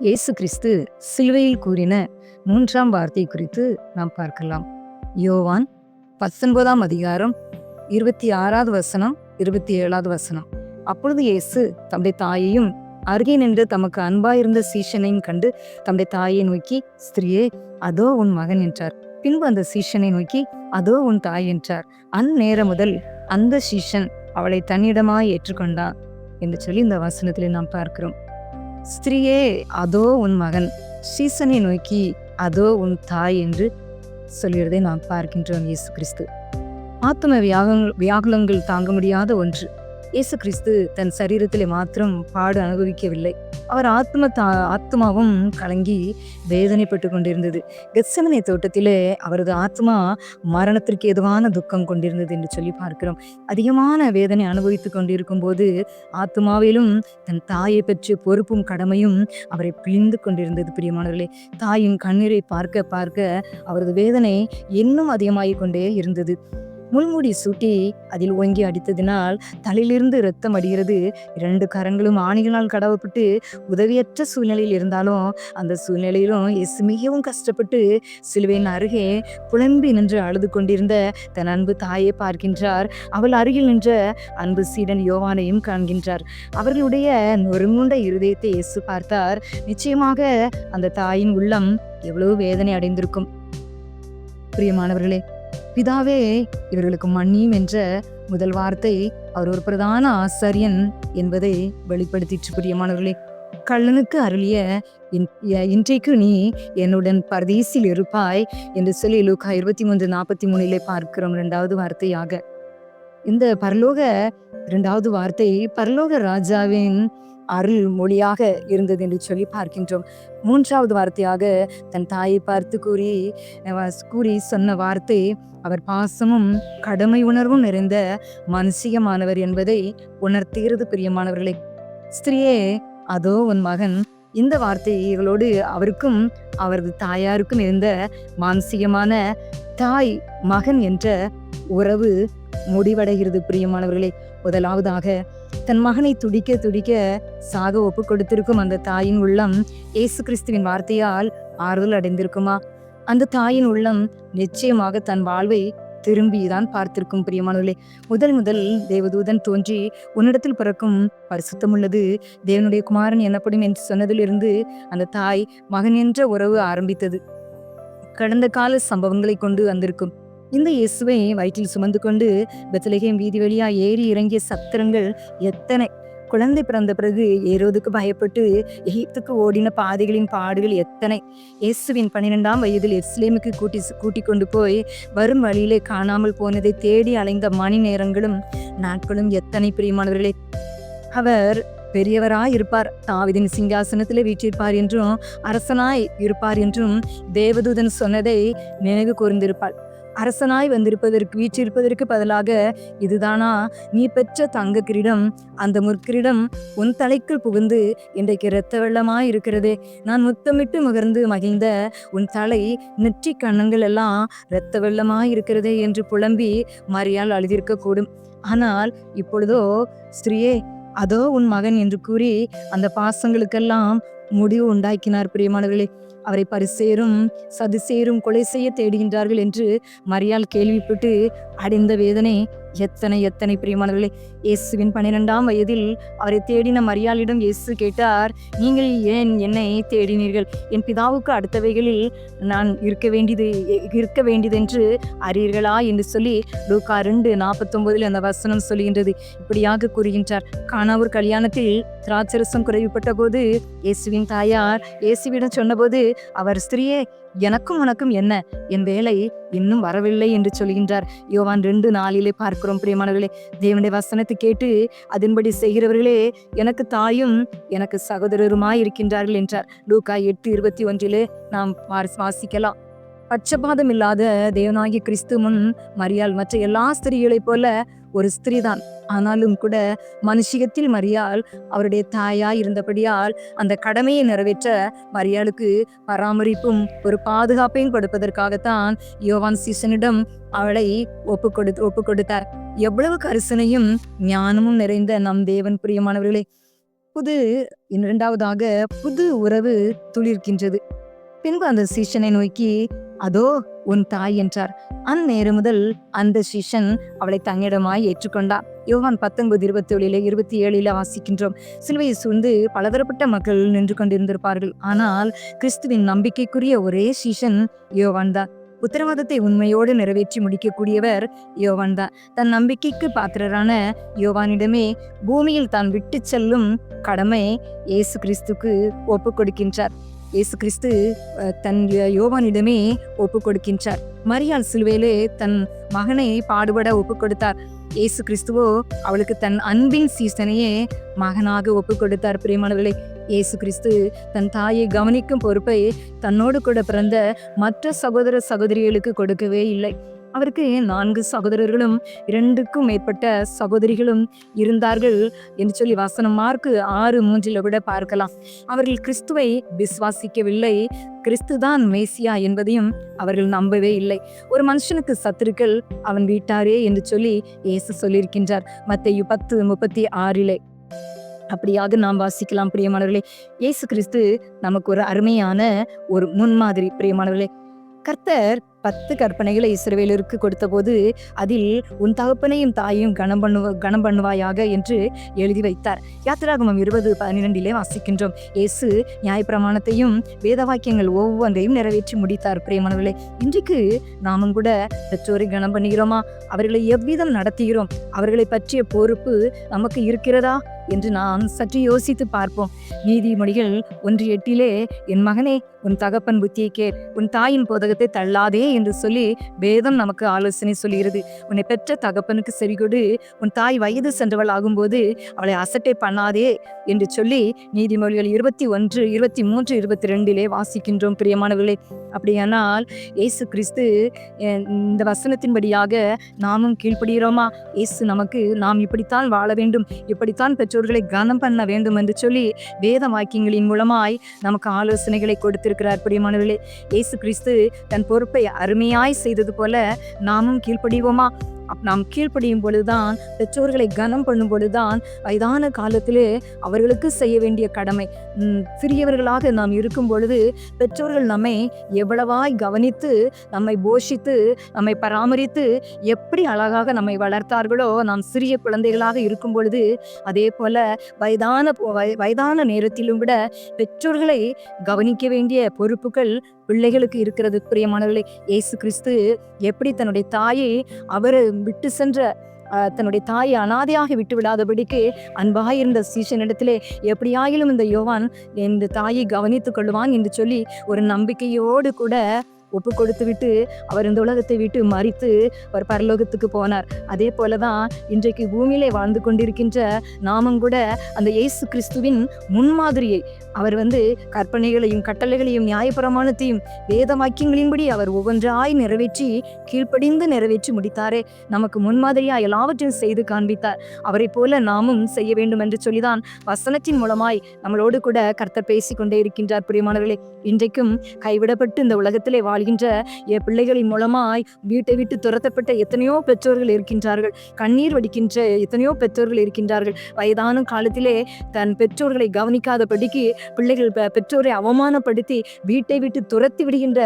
இயேசு கிறிஸ்து சிலுவையில் கூறின மூன்றாம் வார்த்தை குறித்து நாம் பார்க்கலாம். யோவான் பத்தொன்பதாம் அதிகாரம் இருபத்தி ஆறாவது வசனம் இருபத்தி ஏழாவது வசனம். அப்பொழுது இயேசு தம்முடைய தாயையும் அருகே நின்று தமக்கு அன்பாயிருந்த சீஷனையும் கண்டு தம்முடைய தாயை நோக்கி ஸ்திரியே அதோ உன் மகன் என்றார். பின்பு அந்த சீஷனை நோக்கி அதோ உன் தாய் என்றார். அந்நேரம் முதல் அந்த சீஷன் அவளை தன்னிடமாய் ஏற்றுக்கொண்டான் என்று சொல்லி இந்த வசனத்திலே நாம் பார்க்கிறோம். ஸ்திரீயே அதோ உன் மகன். சீசனை நோக்கி அதோ உன் தாய் என்று சொல்கிறதை நாம் பார்க்கின்றோம் இயேசு கிறிஸ்து. ஆத்ம வியாக வியாகுலங்கள் தாங்க முடியாத ஒன்று. இயேசு கிறிஸ்து தன் சரீரத்திலே மாத்திரம் பாடு அனுபவிக்கவில்லை. அவர் ஆத்ம தா ஆத்மாவும் கலங்கி வேதனைப்பட்டு கொண்டிருந்தது. கெத்சமனை தோட்டத்திலே அவரது ஆத்மா மரணத்திற்கு எதுவான துக்கம் கொண்டிருந்தது என்று சொல்லி பார்க்கிறோம். அதிகமான வேதனை அனுபவித்துக் கொண்டிருக்கும் போது ஆத்மாவிலும் தன் தாயை பற்றிய பொறுப்பும் கடமையும் அவரை பிழிந்து கொண்டிருந்தது பிரியமானவர்களே. தாயின் கண்ணீரை பார்க்க பார்க்க அவரது வேதனை இன்னும் அதிகமாகிக் கொண்டே இருந்தது. முள்முடி சூட்டி அதில் ஓங்கி அடித்ததினால் தலையிலிருந்து இரத்தம் அடிகிறது. இரண்டு கரங்களும் ஆணிகளால் கடவப்பட்டு உதவியற்ற சூழ்நிலையில் இருந்தாலும் அந்த சூழ்நிலையிலும் இயேசு மிகவும் கஷ்டப்பட்டு சிலுவையின் அருகே புலம்பி நின்று அழுது கொண்டிருந்த தன் அன்பு தாயை பார்க்கின்றார். அவள் அருகில் நின்ற அன்பு சீடன் யோவானையும் காண்கின்றார். அவர்களுடைய நொறுங்குண்ட இருதயத்தை இயேசு பார்த்தார். நிச்சயமாக அந்த தாயின் உள்ளம் எவ்வளவு வேதனை அடைந்திருக்கும். பிரியமானவர்களே பிதாவே இவர்களுக்கு மன்னியும் என்ற முதல் வார்த்தை அவர் ஒரு பிரதான ஆசாரியன் என்பதை வெளிப்படுத்திற்று பிரியமானவர்களே. கள்ளனுக்கு அருளிய இன்றைக்கு நீ என்னுடன் பரதேசில் இருப்பாய் என்று சொல்லி லூக்கா இருபத்தி மூன்று நாற்பத்தி மூணிலே பார்க்கிறோம் இரண்டாவது வார்த்தையாக. இந்த பரலோக இரண்டாவது வார்த்தை பரலோக ராஜாவின் அருள் மொழியாக இருந்தது என்று சொல்லி பார்க்கின்றோம். மூன்றாவது வார்த்தையாக தன் தாயை பார்த்து கூறி கூறி சொன்ன வார்த்தை அவர் பாசமும் கடமை உணர்வும் நிறைந்த மனுஷியமானவர் என்பதை உணர்த்துகிறது பிரியமானவர்களே. ஸ்திரியே அதோ உன் மகன். இந்த வார்த்தைகளோடு அவருக்கும் அவரது தாயாருக்கும் இருந்த மானசீகமான தாய் மகன் என்ற உறவு முடிவடைகிறது பிரியமானவர்களே. முதலாவதாக தன் மகனை துடிக்க துடிக்க சாக ஒப்பு கொடுத்திருக்கும் அந்த தாயின் உள்ளம் இயேசு கிறிஸ்துவின் வார்த்தையால் ஆறுதல் அடைந்திருக்குமா? அந்த தாயின் உள்ளம் நிச்சயமாக தன் வாழ்வை திரும்பிதான் பார்த்திருக்கும் பிரியமானவர்களே. முதல் முதல் தேவதூதன் தோன்றி உன்னிடத்தில் பிறக்கும் பரிசுத்தம் உள்ளது தேவனுடைய குமாரன் எனப்படும் என்று சொன்னதிலிருந்து அந்த தாய் மகன் என்ற உறவு ஆரம்பித்தது. கடந்த கால சம்பவங்களை கொண்டு வந்திருக்கும். இந்த இயேசுவை வயிற்றில் சுமந்து கொண்டு பெத்தலகேம் வீதி வழியா ஏறி இறங்கிய சத்திரங்கள் எத்தனை? குழந்தை பிறந்த பிறகு ஏறுவதுக்கு பயப்பட்டு எகிப்துக்கு ஓடின பாதைகளின் பாடுகள் எத்தனை? இயேசுவின் பன்னிரெண்டாம் வயதில் எஸ்லேமுக்கு கூட்டி கூட்டி கொண்டு போய் வரும் வழியிலே காணாமல் போனதை தேடி அலைந்த மணி நேரங்களும் நாட்களும் எத்தனை பிரியமானவர்களே. அவர் பெரியவராய் இருப்பார் தாவிதின் சிங்காசனத்தில் வீற்றிருப்பார் என்றும் அரசனாய் இருப்பார் என்றும் தேவதூதன் சொன்னதை நினைவு கூர்ந்திருப்பாள். அரசனாய் வந்திருப்பதற்கு வீற்றிருப்பதற்கு பதிலாக இதுதானா? நீ பெற்ற தங்க கிரீடம் அந்த முற்கிரீடம் உன் தலைக்குள் புகுந்து இன்றைக்கு இரத்த வெள்ளமாய் இருக்கிறதே. நான் முத்தமிட்டு முகர்ந்து மகிழ்ந்த உன் தலை நெற்றி கண்ணங்கள் எல்லாம் இரத்த வெள்ளமாய் இருக்கிறதே என்று புலம்பி மரியால் அழுதிருக்கக்கூடும். ஆனால் இப்பொழுதோ ஸ்ரீயே அதோ உன் மகன் என்று கூறி அந்த பாசங்களுக்கெல்லாம் முடிவு உண்டாக்கினார். பிரியமானவர்களே அவரை பரிசேரும் சதுசேரும் கொலை செய்ய தேடுகின்றார்கள் என்று மரியால் கேள்விப்பட்டு அடைந்த வேதனை எத்தனை எத்தனை பிரியமானவர்களே. இயேசுவின் பன்னிரெண்டாம் வயதில் அவரை தேடின மரியாளிடம் இயேசு கேட்டார் நீங்கள் ஏன் என்னை தேடினீர்கள்? என் பிதாவுக்கு அடுத்தவைகளில் நான் இருக்க வேண்டியது இருக்க வேண்டியதென்று அறியீர்களா? என்று சொல்லி லூக்கா ரெண்டு நாற்பத்தொன்பதில் அந்த வசனம் சொல்கின்றது இப்படியாக கூறுகின்றார் காணாவூர் கல்யாணத்தில் திராட்சரசம் குறைவுபட்ட போது இயேசுவின் தாயார் இயேசுவிடம் சொன்னபோது அவர் ஸ்திரியே எனக்கும் உனக்கும் என்ன? என் வேலை இன்னும் வரவில்லை என்று சொல்கின்றார். யோவான் ரெண்டு நாளிலே பார்க்கிறோம் பிரியமானவர்களே. தேவனுடைய வசனத்தை கேட்டு அதன்படி செய்கிறவர்களே எனக்கு தாயும் எனக்கு சகோதரருமாய் இருக்கின்றார்கள் என்றார். லூக்கா எட்டு இருபத்தி ஒன்றிலே நாம் வாசிக்கலாம். பட்சபாதம் இல்லாத தேவனாகிய கிறிஸ்து முன் மற்ற எல்லா ஸ்திரீகளைப் போல ஒரு ஸ்திரீ தான் ஆனாலும் கூட மனுஷிகத்தில் மரியாள் அவருடைய தாயாய் இருந்தபடியால் அந்த கடமையை நிறைவேற்ற மரியாளுக்கு பராமரிப்பும் ஒரு பாதுகாப்பையும் கொடுப்பதற்காகத்தான் யோவான் சீசனிடம் அவளை ஒப்பு கொடு ஒப்பு கொடுத்தார். எவ்வளவு கரிசனையும் ஞானமும் நிறைந்த நம் தேவன் பிரியமானவர்களே புது இரண்டாவதாக புது உறவு துளிர்க்கின்றது. பின்பு அந்த சீசனை நோக்கி அதோ உன் தாய் என்றார். அந்நேரம் முதல் அந்த சிஷன் அவளை தன்னிடமாய் ஏற்றுக்கொண்டார் யோவான் பத்தொன்பது இருபத்தி ஏழில இருபத்தி ஏழில வாசிக்கின்றோம். சிலுவையை சூழ்ந்து பலதரப்பட்ட மக்கள் நின்று கொண்டிருந்திருப்பார்கள். ஆனால் கிறிஸ்துவின் நம்பிக்கைக்குரிய ஒரே சிஷன் யோவான் தான். உத்தரவாதத்தை உண்மையோடு நிறைவேற்றி முடிக்கக்கூடியவர் யோவான் தான். தன் நம்பிக்கைக்கு பாத்திரரான யோவானிடமே பூமியில் தான் விட்டு செல்லும் கடமை இயேசு கிறிஸ்துக்கு ஒப்பு கொடுக்கின்றார் இயேசு கிறிஸ்து தன் யோவானிடமே ஒப்பு கொடுக்கின்றார் மரியாள் சிலுவையிலே தன் மகனை பாடுபட ஒப்பு கொடுத்தார் இயேசு கிறிஸ்துவோ அவளுக்கு தன் அன்பின் சீசனையே மகனாக ஒப்பு கொடுத்தார் பிரியமானவர்களே இயேசு கிறிஸ்து தன் தாயை கவனிக்கும் பொறுப்பை தன்னோடு கூட பிறந்த மற்ற சகோதர சகோதரிகளுக்கு கொடுக்கவே இல்லை. அவருக்கு நான்கு சகோதரர்களும் இரண்டுக்கும் மேற்பட்ட சகோதரிகளும் இருந்தார்கள் என்று சொல்லி வசனம் மார்க்கு ஆறு மூன்றில் விட பார்க்கலாம். அவர்கள் கிறிஸ்துவை விசுவாசிக்கவில்லை. கிறிஸ்துதான் மேசியா என்பதையும் அவர்கள் நம்பவே இல்லை. ஒரு மனுஷனுக்கு சத்துருக்கள் அவன் வீட்டாரே என்று சொல்லி இயேசு சொல்லியிருக்கின்றார். மத்தையு பத்து முப்பத்தி ஆறிலே. அப்படியாக நாம் வாசிக்கலாம் பிரியமானவர்களே. இயேசு கிறிஸ்து நமக்கு ஒரு அருமையான ஒரு முன்மாதிரி பிரியமானவர்களே. கர்த்தர் பத்து கற்பனைகளை இஸ்ரவேலருக்கு கொடுத்தபோது அதில் உன் தகப்பனையும் தாயையும் கனம் பண்ணுவ கனம் பண்ணுவாயாக என்று எழுதி வைத்தார். யாத்திராகமம் இருபது பன்னிரெண்டிலே வாசிக்கின்றோம். இயேசு நியாயப்பிரமாணத்தையும் வேத வாக்கியங்கள் ஒவ்வொன்றையும் நிறைவேற்றி முடித்தார். பிரியமானவர்களே இன்றைக்கு நாமும் கூட பெற்றோரை கனம் பண்ணுகிறோமா? அவர்களை எவ்விதம் நடத்துகிறோம்? அவர்களை பற்றிய பொறுப்பு நமக்கு இருக்கிறதா? என்று நாம் சற்று யோசித்து பார்ப்போம். நீதிமொழிகள் ஒன்று எட்டிலே என் மகனே உன் தகப்பன் புத்தியை கேள். உன் தாயின் போதகத்தை தள்ளாதே என்று சொல்லி வேதம் நமக்கு ஆலோசனை சொல்கிறது உன்னை பெற்ற தகப்பனுக்கு செறிகொடு உன் தாய் வயது சென்றவள் ஆகும்போது அவளை அசட்டை பண்ணாதே என்று சொல்லி நீதிமொழிகள் இருபத்தி ஒன்று இருபத்தி மூன்று இருபத்தி ரெண்டிலே வாசிக்கின்றோம் பிரியமானவர்களே. அப்படியானால் இயேசு கிறிஸ்து இந்த வசனத்தின்படியாக நாமும் கீழ்ப்படுகிறோமா? இயேசு நமக்கு நாம் இப்படித்தான் வாழ வேண்டும் இப்படித்தான் பெற்றோர்களை கனம் பண்ண வேண்டும் என்று சொல்லி வேத வாக்கியங்களின் மூலமாய் நமக்கு ஆலோசனைகளை கொடுத்திருக்கிறார் பிரியமானவர்களே. இயேசு கிறிஸ்து தன் பொறுப்பை அருமையாய் செய்தது போல நாமும் கீழ்ப்படிவோமா? நாம் கீழ்ப்படியும் பொழுதுதான் பெற்றோர்களை கனம் பண்ணும் பொழுதுதான் வயதான காலத்திலே அவர்களுக்கு செய்ய வேண்டிய கடமை. சிறியவர்களாக நாம் இருக்கும் பொழுது பெற்றோர்கள் நம்மை எவ்வளவாய் கவனித்து நம்மை போஷித்து நம்மை பராமரித்து எப்படி அழகாக நம்மை வளர்த்தார்களோ நாம் சிறிய குழந்தைகளாக இருக்கும் பொழுது அதே போல வயதான வய- வயதான நேரத்திலும் கூட பெற்றோர்களை கவனிக்க வேண்டிய பொறுப்புகள் பிள்ளைகளுக்கு இருக்கிறது பிரியமானவர்களே இயேசு கிறிஸ்து எப்படி தன்னுடைய தாயை அவர் விட்டு சென்ற தன்னுடைய தாயை அனாதையாக விட்டு விடாதபடிக்கு அன்பாயிருந்த சீசனிடத்திலே எப்படியாயிலும் இந்த யோவான் இந்த தாயை கவனித்துக் கொள்வான் என்று சொல்லி ஒரு நம்பிக்கையோடு கூட ஒப்பு கொடுத்து விட்டு அவர் இந்த உலகத்தை விட்டு மறித்து அவர் பரலோகத்துக்கு போனார். அதே போலதான் இன்றைக்கு பூமியிலே வாழ்ந்து கொண்டிருக்கின்ற நாமும் கூட அந்த இயேசு கிறிஸ்துவின் முன்மாதிரியை அவர் வந்து கற்பனைகளையும் கட்டளைகளையும் நியாயப்பிரமாணத்தையும் வேத வாக்கியங்களின்படி அவர் ஒவ்வொன்றாய் நிறைவேற்றி கீழ்ப்படிந்து நிறைவேற்றி முடித்தாரே. நமக்கு முன்மாதிரியா எல்லாவற்றையும் செய்து காண்பித்தார். அவரை போல நாமும் செய்ய வேண்டும் என்று சொல்லிதான் வசனத்தின் மூலமாய் நம்மளோடு கூட கர்த்தர் பேசிக்கொண்டே இருக்கின்றார். பிரியமானவர்களே இன்றைக்கும் கைவிடப்பட்டு இந்த உலகத்திலே வருகின்ற என் பிள்ளைகளின் மூலமாய் வீட்டை விட்டு துரத்தப்பட்ட எத்தனையோ பெற்றோர்கள் இருக்கின்றார்கள். கண்ணீர் வடிக்கின்ற எத்தனையோ பெற்றோர்கள் இருக்கின்றார்கள். வயதான காலத்திலே தன் பெற்றோர்களை கவனிக்காதபடிக்கு பிள்ளைகள் பெற்றோரை அவமானப்படுத்தி வீட்டை விட்டு துரத்தி விடுகின்ற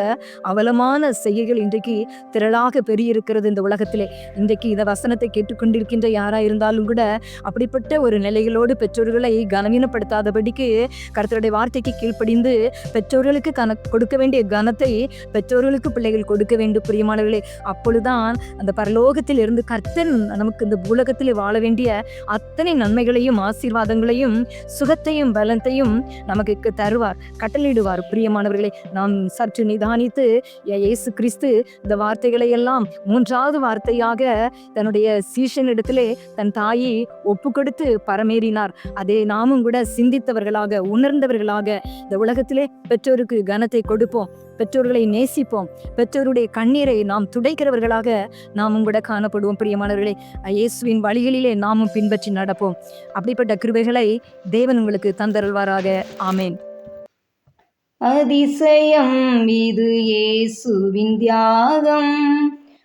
அவலமான செய்கைகள் இன்றைக்கு திரளாக பெருகியிருக்கிறது இந்த உலகத்திலே. இன்றைக்கு இந்த வசனத்தை கேட்டுக்கொண்டிருக்கின்ற யாரா இருந்தாலும் கூட அப்படிப்பட்ட ஒரு நிலைகளோடு பெற்றோர்களை கனவீனப்படுத்தாதபடிக்கு கருத்தருடைய வார்த்தைக்கு கீழ்ப்படிந்து பெற்றோர்களுக்கு கன கொடுக்க வேண்டிய கனத்தை பெற்றோர்களுக்கு பிள்ளைகள் கொடுக்க வேண்டும் பிரியமானவர்களே. அப்பொழுதுதான் அந்த பரலோகத்தில் இருந்து கர்த்தன் நமக்கு இந்த உலகத்தில் வாழ வேண்டிய அத்தனை நன்மைகளையும் ஆசீர்வாதங்களையும் சுகத்தையும் பலத்தையும் நமக்கு தருவார் கட்டளிடுவார் பிரியமானவர்களே நாம் சற்று நிதானித்து இயேசு கிறிஸ்து இந்த வார்த்தைகளை எல்லாம் மூன்றாவது வார்த்தையாக தன்னுடைய சீஷனிடத்திலே தன் தாயை ஒப்பு கொடுத்து பரமேறினார். அதை நாமும் கூட சிந்தித்தவர்களாக உணர்ந்தவர்களாக இந்த உலகத்திலே பெற்றோருக்கு கனத்தை கொடுப்போம். பெற்றோர்களை நேசிப்போம். பெற்றோருடைய கண்ணீரை நாம் துடைக்கிறவர்களாக நாமும் கூட காணப்படுவோம் பிரியமானவர்களே. இயேசுவின் வழிகளிலே நாமும் பின்பற்றி நடப்போம். அப்படிப்பட்ட கிருபைகளை தேவன் உங்களுக்கு தந்தருள்வாராக. ஆமேன். அதிசயம் இது இயேசுவின் தியாகம்.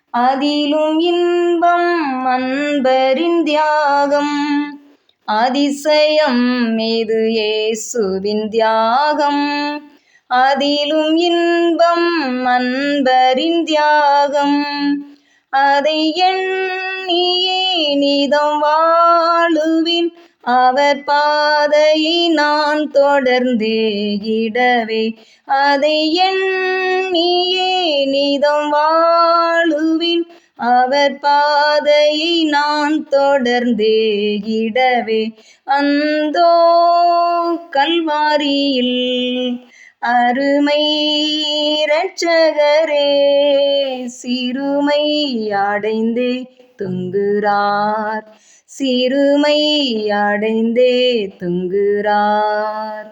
அதிலும் இன்பம் அன்பரின் தியாகம். அதிசயம் மீது இயேசுவின் தியாகம். அதிலும் இன்பம் அன்பரின் தியாகம். அதை எண்ணியே நிதம் வாழுவின். அவர் பாதையை நான் தொடர்ந்தே இடவே. அதை எண்ணியே நிதம் வாழுவின். அவர் பாதையை நான் தொடர்ந்தே இடவே. அந்தோ கல்வாரியில் அருமை இரட்சகரே சிறுமை அடைந்தே துங்குறார் சிறுமை அடைந்தே துங்குறார்